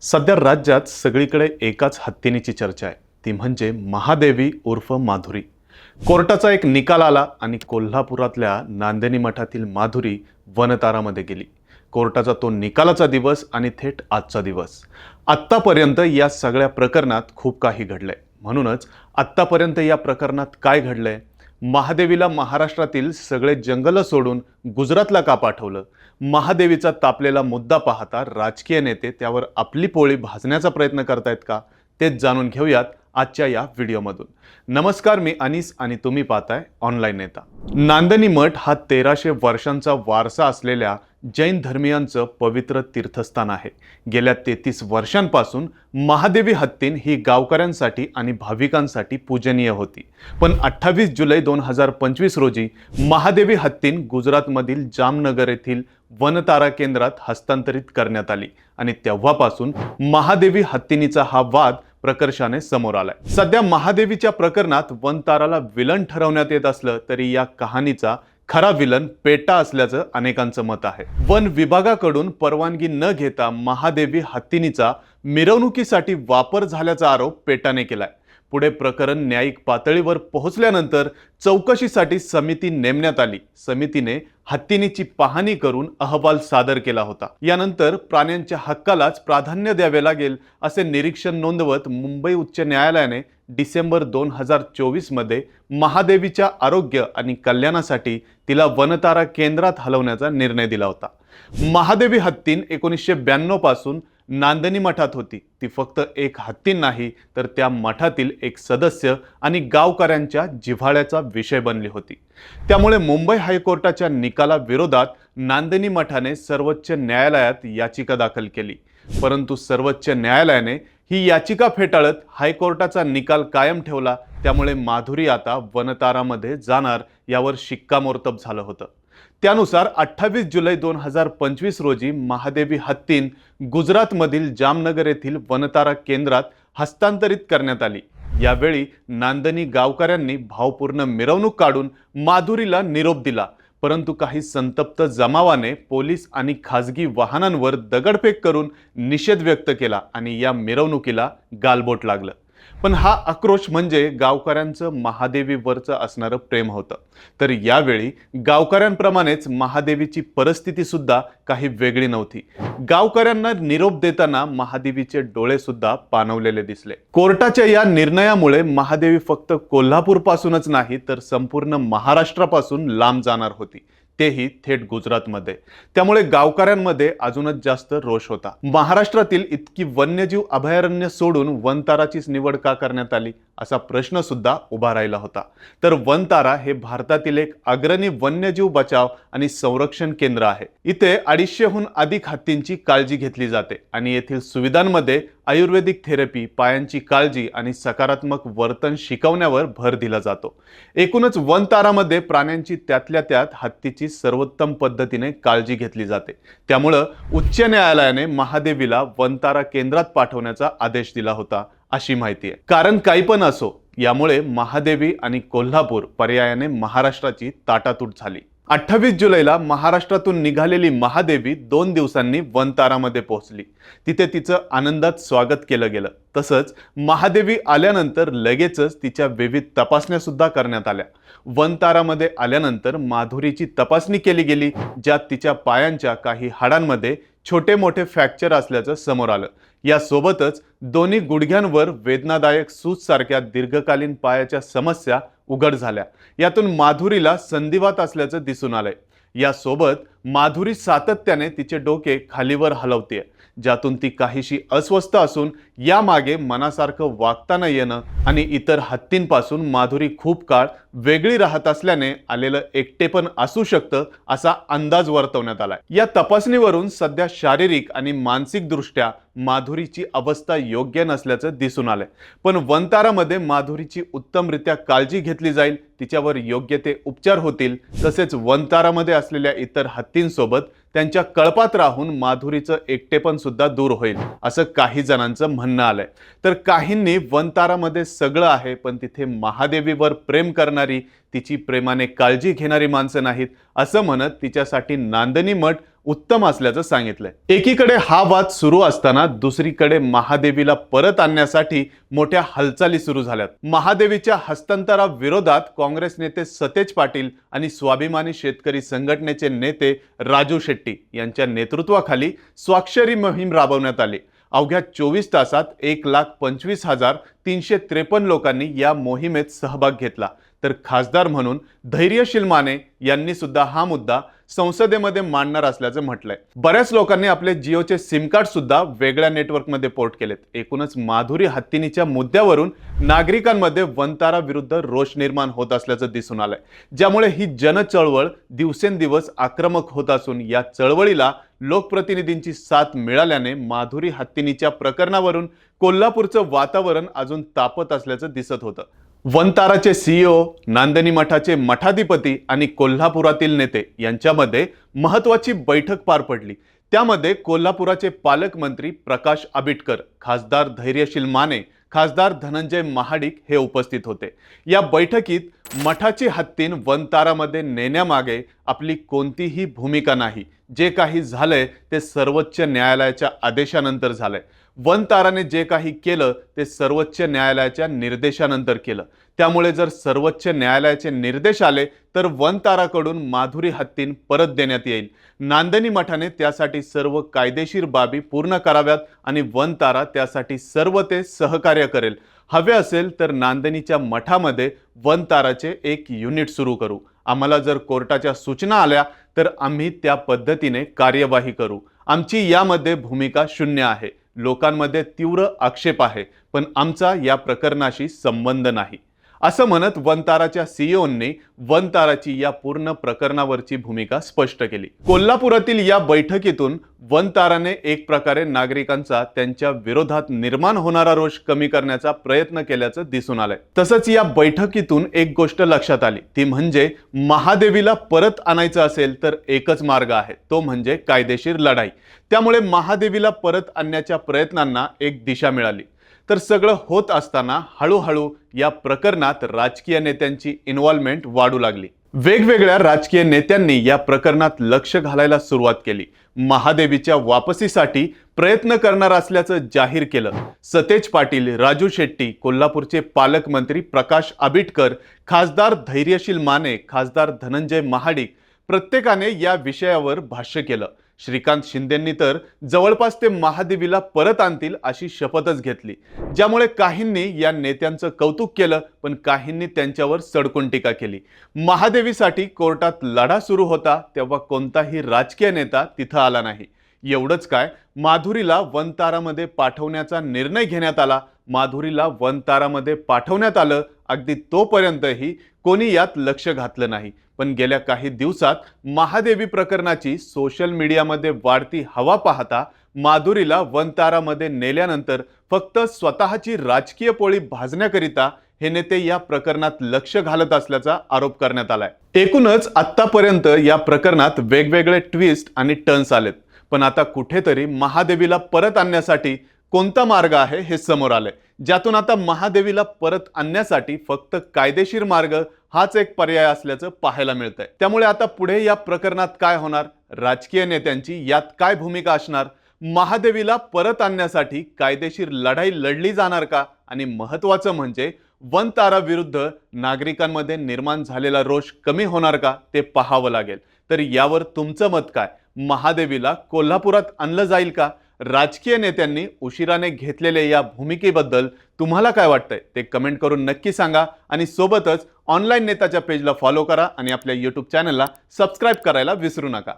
सध्या राज्यात सगळीकडे एकाच हत्तीनीची चर्चा आहे. ती म्हणजे महादेवी उर्फ माधुरी. कोर्टाचा एक निकाल आला आणि कोल्हापुरातल्या नांदेनी मठातील माधुरी वनतारामध्ये गेली. कोर्टाचा तो निकालाचा दिवस आणि थेट आजचा दिवस. आत्तापर्यंत या सगळ्या प्रकरणात खूप काही घडलंय. म्हणूनच आत्तापर्यंत या प्रकरणात काय घडलंय? महादेवीला महाराष्ट्रातील सगळे जंगलं सोडून गुजरातला का पाठवलं? महादेवीचा तापलेला मुद्दा पाहता राजकीय नेते त्यावर आपली पोळी भाजण्याचा प्रयत्न करतायत का? तेच जाणून घेऊयात आजच्या या व्हिडिओमधून. नमस्कार मी अनिस आणि तुम्ही पाहताय ऑनलाईन नेता. नांदनी मठ हा तेराशे वर्षांचा वारसा असलेल्या जैन धर्मियांचं पवित्र तीर्थस्थान आहे. गेल्या तेहतीस वर्षांपासून महादेवी हत्तीन ही गावकऱ्यांसाठी आणि भाविकांसाठी पूजनीय होती. पण अठ्ठावीस जुलै दोन हजार पंचवीस रोजी महादेवी हत्तीन गुजरातमधील जामनगर येथील वनतारा केंद्रात हस्तांतरित करण्यात आली आणि तेव्हापासून महादेवी हत्तीनीचा हा वाद प्रकर्षाने समोर आलाय. सध्या महादेवीच्या प्रकरणात वनताराला विलन ठरवण्यात येत असलं तरी या कहाणीचा खरा विलन पेटा असल्याचं अनेकांचं मत आहे. वन विभागाकडून परवानगी न घेता महादेवी हत्तीनीचा मिरवणुकीसाठी वापर झाल्याचा आरोप पेटाने केलाय. पुढे प्रकरण न्यायिक पातळीवर पोहोचल्यानंतर चौकशीसाठी समिती नेमण्यात आली. समितीने हत्तीनीची पाहणी करून अहवाल सादर केला होता. यानंतर प्राण्यांच्या हक्कालाच प्राधान्य द्यावे लागेल असे निरीक्षण नोंदवत मुंबई उच्च न्यायालयाने डिसेंबर दोन हजार चोवीसमध्ये महादेवीच्या आरोग्य आणि कल्याणासाठी तिला वनतारा केंद्रात हलवण्याचा निर्णय दिला होता. महादेवी हत्तीन एकोणीसशे ब्याण्णव नांदनी मठात होती. ती फक्त एक हत्ती नाही तर त्या मठातील एक सदस्य आणि गावकऱ्यांच्या जिव्हाळ्याचा विषय बनली होती. त्यामुळे मुंबई हायकोर्टाच्या निकालाविरोधात नांदनी मठाने सर्वोच्च न्यायालयात याचिका दाखल केली. परंतु सर्वोच्च न्यायालयाने ही याचिका फेटाळत हायकोर्टाचा निकाल कायम ठेवला. त्यामुळे माधुरी आता वनतारामध्ये जाणार यावर शिक्कामोर्तब झालं होतं. त्यानुसार अठ्ठावीस जुलै दोन हजार पंचवीस रोजी महादेवी हत्तीन गुजरातमधील जामनगर येथील वनतारा केंद्रात हस्तांतरित करण्यात आली. यावेळी नांदनी गावकऱ्यांनी भावपूर्ण मिरवणूक काढून माधुरीला निरोप दिला. परंतु काही संतप्त जमावाने पोलीस आणि खाजगी वाहनांवर दगडफेक करून निषेध व्यक्त केला आणि या मिरवणुकीला गालबोट लागलं. पण हा आक्रोश म्हणजे गावकऱ्यांचं महादेवीवरचं असणारं प्रेम होतं. तर यावेळी गावकऱ्यांप्रमाणेच महादेवीची परिस्थिती सुद्धा काही वेगळी नव्हती. गावकऱ्यांना निरोप देताना महादेवीचे डोळे सुद्धा पाणवलेले दिसले. कोर्टाच्या या निर्णयामुळे महादेवी फक्त कोल्हापूर पासूनच नाही तर संपूर्ण महाराष्ट्रापासून लांब जाणार होती. तेही थेट गुजरातमध्ये. त्यामुळे गावकऱ्यांमध्ये अजूनच जास्त रोष होता. महाराष्ट्रातील इतकी वन्यजीव अभयारण्य सोडून वनताराचीच निवड का करण्यात आली असा प्रश्न सुद्धा उभा राहिला होता. तर वनतारा हे भारतातील एक अग्रणी वन्यजीव बचाव आणि संरक्षण केंद्र आहे. इथे अडीचशेहून अधिक हत्तींची काळजी घेतली जाते आणि येथील सुविधांमध्ये आयुर्वेदिक थेरपी पायांची काळजी आणि सकारात्मक वर्तन शिकवण्यावर भर दिला जातो. एकूणच वनतारामध्ये प्राण्यांची त्यातल्या त्यात हत्तीची सर्वोत्तम पद्धतीने काळजी घेतली जाते. त्यामुळं उच्च न्यायालयाने महादेवीला वनतारा केंद्रात पाठवण्याचा आदेश दिला होता अशी माहिती आहे. कारण काही पण असो यामुळे महादेवी आणि कोल्हापूर पर्यायाने महाराष्ट्राची ताटातूट झाली. अठ्ठावीस जुलैला महाराष्ट्रातून निघालेली महादेवी दोन दिवसांनी वनतारामध्ये पोहोचली. तिथे तिचं आनंदात स्वागत केलं गेलं. तसंच महादेवी आल्यानंतर लगेचच तिच्या विविध तपासण्या सुद्धा करण्यात आल्या. वनतारामध्ये आल्यानंतर माधुरीची तपासणी केली गेली ज्यात तिच्या पायांच्या काही हाडांमध्ये छोटे मोठे फ्रॅक्चर असल्याचं समोर आलं. यासोबतच दोन्ही गुडघ्यांवर वेदनादायक सूजसारख्या दीर्घकालीन पायाच्या समस्या उघड झाल्या. यातून माधुरीला संधिवात असल्याचं दिसून आलंय. यासोबत माधुरी सातत्याने तिचे डोके खालीवर हलवते ज्यातून ती काहीशी अस्वस्थ असून यामागे मनासारखं वागताना येणं आणि इतर हत्तींपासून माधुरी खूप काळ वेगळी राहत असल्याने आलेलं एकटेपण असू शकतं असा अंदाज वर्तवण्यात आलाय. या तपासणीवरून सध्या शारीरिक आणि मानसिक दृष्ट्या माधुरीची अवस्था योग्य नसल्याचं दिसून आलंय. पण वनतारामध्ये माधुरीची उत्तमरित्या काळजी घेतली जाईल तिच्यावर योग्य ते उपचार होतील तसेच वनतारामध्ये असलेल्या इतर हत्तींसोबत त्यांच्या कळपात राहून माधुरीचं एकटेपण सुद्धा दूर होईल असं काही जणांचं म्हणणं आलंय. तर काहींनी वनतारामध्ये सगळं आहे पण तिथे महादेवीवर प्रेम करणारी तिची प्रेमाने काळजी घेणारी माणसं नाहीत असं म्हणत तिच्यासाठी नांदनी मठ उत्तम असल्याचं सांगितलंय. एकीकडे हा वाद सुरू असताना दुसरीकडे महादेवीला परत आणण्यासाठी मोठ्या हालचाली सुरू झाल्यात. महादेवीच्या हस्तांतराविरोधात काँग्रेस नेते सतेज पाटील आणि स्वाभिमानी शेतकरी संघटनेचे नेते राजू शेट्टी यांच्या नेतृत्वाखाली स्वाक्षरी मोहीम राबवण्यात आली. अवघ्या चोवीस तासात एक लाख पंचवीस हजार तीनशे त्रेपन्न लोकांनी या मोहिमेत सहभाग घेतला. तर खासदार म्हणून धैर्यशील माने यांनी सुद्धा हा मुद्दा संसदेमध्ये मांडणार असल्याचं म्हटलंय. बऱ्याच लोकांनी आपले जिओचे सिम कार्ड सुद्धा वेगळ्या नेटवर्कमध्ये पोर्ट केलेत. एकूणच माधुरी हत्तीनीच्या मुद्द्यावरून नागरिकांमध्ये वंतारा विरुद्ध रोष निर्माण होत असल्याचं दिसून आलंय. ज्यामुळे ही जनचळवळ दिवसेंदिवस आक्रमक होत असून या चळवळीला लोकप्रतिनिधींची साथ मिळाल्याने माधुरी हत्तीनीच्या प्रकरणावरून कोल्हापूरचं वातावरण अजून तापत असल्याचं दिसत होतं. वनताराचे सीईओ नांदनी मठाचे मठाधिपती आणि कोल्हापुरातील नेते यांच्यामध्ये महत्वाची बैठक पार पडली. त्यामध्ये कोल्हापुराचे पालकमंत्री प्रकाश आबिटकर खासदार धैर्यशील माने खासदार धनंजय महाडिक हे उपस्थित होते. या बैठकीत मठाची हत्तीन वनतारामध्ये नेण्यामागे आपली कोणतीही भूमिका नाही. जे काही झालंय ते सर्वोच्च न्यायालयाच्या आदेशानंतर झालंय. वनताराने जे काही केलं ते सर्वोच्च न्यायालयाच्या निर्देशानंतर केलं. त्यामुळे जर सर्वोच्च न्यायालयाचे निर्देश आले तर वनताराकडून माधुरी हत्तीन परत देण्यात येईल. नांदनी मठाने त्यासाठी सर्व कायदेशीर बाबी पूर्ण कराव्यात आणि वनतारा त्यासाठी सर्व ते सहकार्य करेल. हवे असेल तर नांदनीच्या मठामध्ये वनताराचे एक युनिट सुरू करू. आम्हाला जर कोर्टाच्या सूचना आल्या तर आम्ही त्या पद्धतीने कार्यवाही करू. आमची यामध्ये भूमिका शून्य आहे. लोकांमध्ये तीव्र आक्षेप आहे पण आमचा या प्रकरणाशी संबंध नाही. असं म्हणत वनताराच्या सीईओंनी वनताराची या पूर्ण प्रकरणावरची भूमिका स्पष्ट केली. कोल्हापुरातील या बैठकीतून वनताराने एक प्रकारे नागरिकांचा त्यांच्या विरोधात निर्माण होणारा रोष कमी करण्याचा प्रयत्न केल्याचं दिसून आलंय. तसंच या बैठकीतून एक गोष्ट लक्षात आली. ती म्हणजे महादेवीला परत आणायचं असेल तर एकच मार्ग आहे. तो म्हणजे कायदेशीर लढाई. त्यामुळे महादेवीला परत आणण्याच्या प्रयत्नांना एक दिशा मिळाली. तर सगळं होत असताना हळूहळू या प्रकरणात राजकीय नेत्यांची इन्व्हॉल्वमेंट वाढू लागली. वेगवेगळ्या राजकीय नेत्यांनी या प्रकरणात लक्ष घालायला सुरुवात केली. महादेवीच्या वापसीसाठी प्रयत्न करणार असल्याचं जाहीर केलं. सतेज पाटील राजू शेट्टी कोल्हापूरचे पालकमंत्री प्रकाश आबिटकर खासदार धैर्यशील माने खासदार धनंजय महाडिक प्रत्येकाने या विषयावर भाष्य केलं. श्रीकांत शिंदेंनी तर जवळपास ते महादेवीला परत आणतील अशी शपथच घेतली. ज्यामुळे काहींनी या नेत्यांचं कौतुक केलं पण काहींनी त्यांच्यावर सडकून टीका केली. महादेवीसाठी कोर्टात लढा सुरू होता तेव्हा कोणताही राजकीय नेता तिथं आला नाही. एवढंच काय माधुरीला वनतारामध्ये पाठवण्याचा निर्णय घेण्यात आला. माधुरीला वनतारामध्ये पाठवण्यात आलं अगदी तोपर्यंतही कोणी यात लक्ष घातलं नाही. पण गेल्या काही दिवसात महादेवी प्रकरणाची सोशल मीडियामध्ये वाढती हवा पाहता माधुरीला वनतारामध्ये नेल्यानंतर फक्त स्वतःची राजकीय पोळी भाजण्याकरिता हे नेते या प्रकरणात लक्ष घालत असल्याचा आरोप करण्यात आलाय. एकूणच आतापर्यंत या प्रकरणात वेगवेगळे ट्विस्ट आणि टर्न्स आलेत. पण आता कुठेतरी महादेवीला परत आणण्यासाठी कोणता मार्ग आहे हे समोर आलंय. ज्यातून आता महादेवीला परत आणण्यासाठी फक्त कायदेशीर मार्ग हाच एक पर्याय असल्याचं पाहायला मिळतंय. त्यामुळे आता पुढे या प्रकरणात काय होणार? राजकीय नेत्यांची यात काय भूमिका असणार? महादेवीला परत आणण्यासाठी कायदेशीर लढाई लढली जाणार का? आणि महत्वाचं म्हणजे वनतारा विरुद्ध नागरिकांमध्ये निर्माण झालेला रोष कमी होणार का? ते पाहावं लागेल. तर यावर तुमचं मत काय? महादेवीला कोल्हापुरात आणलं जाईल का? राजकीय नेत्यांनी उशिराने घेतलेल्या या भूमिकेबद्दल तुम्हाला काय वाटतंय? ते कमेंट करून नक्की सांगा आणि सोबतच ऑनलाईन नेताच्या पेजला फॉलो करा आणि आपल्या यूट्यूब चॅनलला सबस्क्राईब करायला विसरू नका.